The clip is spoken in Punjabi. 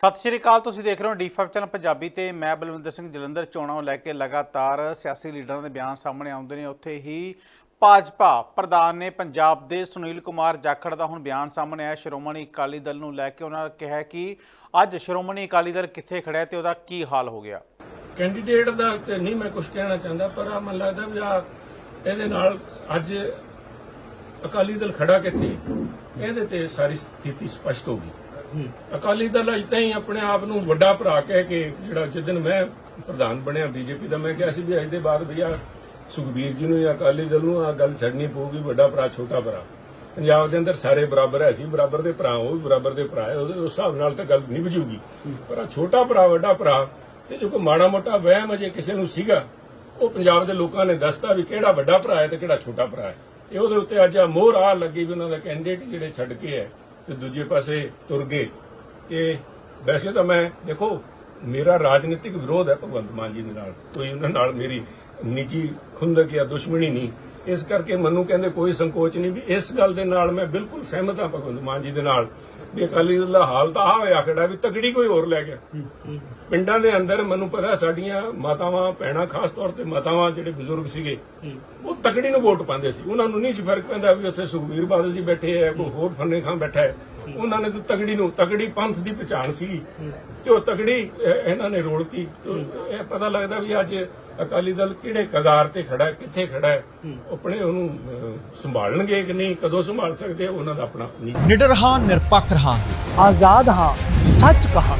ਸਤਿ ਸ਼੍ਰੀ ਅਕਾਲ, ਤੁਸੀਂ ਦੇਖ ਰਹੇ ਹੋ ਡੀ5 ਚੈਨਲ ਪੰਜਾਬੀ ਤੇ ਮੈਂ ਬਲਵਿੰਦਰ ਸਿੰਘ ਜਲੰਧਰ ਚੋਣਾਂ ਨੂੰ ਲੈ ਕੇ ਲਗਾਤਾਰ ਸਿਆਸੀ ਲੀਡਰਾਂ ਦੇ ਬਿਆਨ ਸਾਹਮਣੇ ਆਉਂਦੇ ਨੇ। ਉੱਥੇ ਹੀ ਭਾਜਪਾ ਪ੍ਰਧਾਨ ਨੇ ਪੰਜਾਬ ਦੇ ਸੁਨੀਲ ਕੁਮਾਰ ਜਾਖੜ ਦਾ ਹੁਣ ਬਿਆਨ ਸਾਹਮਣੇ ਆਇਆ। ਸ਼੍ਰੋਮਣੀ ਅਕਾਲੀ ਦਲ ਨੂੰ ਲੈ ਕੇ ਉਹਨਾਂ ਨੇ ਕਿਹਾ ਕਿ ਅੱਜ ਸ਼੍ਰੋਮਣੀ ਅਕਾਲੀ ਦਲ ਕਿੱਥੇ ਖੜਿਆ ਤੇ ਉਹਦਾ ਕੀ ਹਾਲ ਹੋ ਗਿਆ? ਕੈਂਡੀਡੇਟ ਦਾ ਤੇ ਨਹੀਂ ਮੈਂ ਕੁਝ ਕਹਿਣਾ ਚਾਹੁੰਦਾ, ਪਰ ਆ ਮੈਨੂੰ ਲੱਗਦਾ ਵੀ ਆ ਇਹਦੇ ਨਾਲ ਅੱਜ ਅਕਾਲੀ ਦਲ ਖੜਾ ਕਿੱਥੇ, ਇਹਦੇ ਤੇ ਸਾਰੀ ਸਥਿਤੀ ਸਪਸ਼ਟ ਹੋ ਗਈ। ਅਕਾਲੀ ਦਲ ਅਜ ਤਾਈਂ ਆਪਣੇ ਆਪ ਨੂੰ ਵੱਡਾ ਭਰਾ ਕਹਿ ਕੇ ਜਿਹੜਾ ਜਿੱਦਨ ਮੈਂ ਪ੍ਰਧਾਨ ਬਣਿਆ ਬੀਜੇਪੀ ਦਾ, ਮੈਂ ਕਿਹਾ ਸੀ ਵੀ ਅੱਜ ਦੇ ਬਾਅਦ ਵੀ ਆ ਸੁਖਬੀਰ ਜੀ ਨੂੰ ਜਾਂ ਅਕਾਲੀ ਦਲ ਨੂੰ ਆ ਗੱਲ ਛੱਡਣੀ ਪਊਗੀ, ਵੱਡਾ ਭਰਾ, ਛੋਟਾ ਭਰਾ। ਪੰਜਾਬ ਦੇ ਅੰਦਰ ਸਾਰੇ ਬਰਾਬਰ ਹੈ ਸੀ ਬਰਾਬਰ ਦੇ ਭਰਾ, ਉਹ ਵੀ ਬਰਾਬਰ ਦੇ ਭਰਾ ਉਹਦੇ ਉਸ ਹਿਸਾਬ ਨਾਲ ਤਾਂ ਗੱਲ ਨਹੀਂ ਬਜੂਗੀ ਪਰ ਆ ਛੋਟਾ ਭਰਾ, ਵੱਡਾ ਭਰਾ ਤੇ ਜੋ ਕੋਈ ਮਾੜਾ ਮੋਟਾ ਵਹਿਮ ਅਜੇ ਕਿਸੇ ਨੂੰ ਸੀਗਾ। ਉਹ ਪੰਜਾਬ ਦੇ ਲੋਕਾਂ ਨੇ ਦੱਸਤਾ ਵੀ ਕਿਹੜਾ ਵੱਡਾ ਭਰਾ ਹੈ ਤੇ ਕਿਹੜਾ ਛੋਟਾ ਭਰਾ ਹੈ। ਇਹ ਉਹਦੇ ਉੱਤੇ ਅੱਜ ਆ ਮੋਹਰ ਆ ਲੱਗੀ ਵੀ ਉਹਨਾਂ ਦਾ ਕੈਂਡੀਡੇਟ ਜਿਹੜੇ ਛੱਡ ਕੇ ਹੈ। ਤੇ ਦੂਜੇ ਪਾਸੇ ਤੁਰ ਗਏ। ਤੇ ਵੈਸੇ ਤਾਂ ਮੈਂ, ਦੇਖੋ, ਮੇਰਾ ਰਾਜਨੀਤਿਕ ਵਿਰੋਧ ਹੈ ਭਗਵੰਤ ਮਾਨ ਜੀ ਦੇ ਨਾਲ। ਕੋਈ ਉਹਨਾਂ ਨਾਲ ਮੇਰੀ ਨਿੱਜੀ ਖੁੰਦਕ ਜਾਂ ਦੁਸ਼ਮਣੀ ਨਹੀਂ। ਇਸ ਕਰਕੇ ਮੈਨੂੰ ਕਹਿੰਦੇ ਕੋਈ ਸੰਕੋਚ ਨਹੀਂ ਵੀ ਇਸ ਗੱਲ ਦੇ ਨਾਲ ਮੈਂ ਬਿਲਕੁਲ ਸਹਿਮਤ ਹਾਂ ਭਗਵੰਤ ਮਾਨ ਜੀ ਦੇ ਨਾਲ। ਵੀ ਅਕਾਲੀ ਦਲ ਦਾ ਹਾਲ ਤਾਂ ਆ ਹੋਇਆ ਖੜਾ ਵੀ ਤਗੜੀ ਕੋਈ ਹੋਰ ਲੈ ਗਿਆ। ਪਿੰਡਾਂ ਦੇ ਅੰਦਰ ਮੈਨੂੰ ਪਤਾ ਸਾਡੀਆਂ ਮਾਤਾਵਾਂ ਭੈਣਾਂ ਖਾਸ ਤੌਰ ਤੇ ਮਾਤਾਵਾਂ ਜਿਹੜੇ ਬਜ਼ੁਰਗ ਸੀਗੇ ਉਹ ਤਕੜੀ ਨੂੰ ਵੋਟ ਪਾਉਂਦੇ ਸੀ। ਉਹਨਾਂ ਨੂੰ ਨਹੀਂ ਸੀ ਫ਼ਰਕ ਪੈਂਦਾ ਵੀ ਉੱਥੇ ਸੁਖਬੀਰ ਬਾਦਲ ਜੀ ਬੈਠੇ ਹੈ ਕੋਈ ਹੋਰ ਫੰਨੇ ਖਾਂ ਬੈਠਾ ਹੈ। ਉਹਨਾਂ ਨੇ ਤਾਂ ਤਗੜੀ ਨੂੰ ਤਗੜੀ ਪੰਥ ਦੀ ਪਛਾਣ ਸੀ ਤੇ ਉਹ ਤਗੜੀ ਇਹਨਾਂ ਨੇ ਰੋਲਤੀ। ਤੇ ਇਹ ਪਤਾ ਲੱਗਦਾ ਵੀ ਅੱਜ ਅਕਾਲੀ ਦਲ ਕਿਹੜੇ ਕਗਾਰ ਤੇ ਖੜਾ ਹੈ ਕਿੱਥੇ ਖੜਾ ਹੈ। ਆਪਣੇ ਉਹਨੂੰ ਸੰਭਾਲਣਗੇ ਕਿ ਨਹੀਂ ਕਦੋਂ ਸੰਭਾਲ ਸਕਦੇ ਉਹਨਾਂ ਦਾ ਆਪਣਾ ਨਿਡਰ ਹਾਂ ਨਿਰਪੱਖ ਰਹਾਂਗੇ। ਆਜ਼ਾਦ ਹਾਂ ਸੱਚ ਕਹਾਂਗੇ।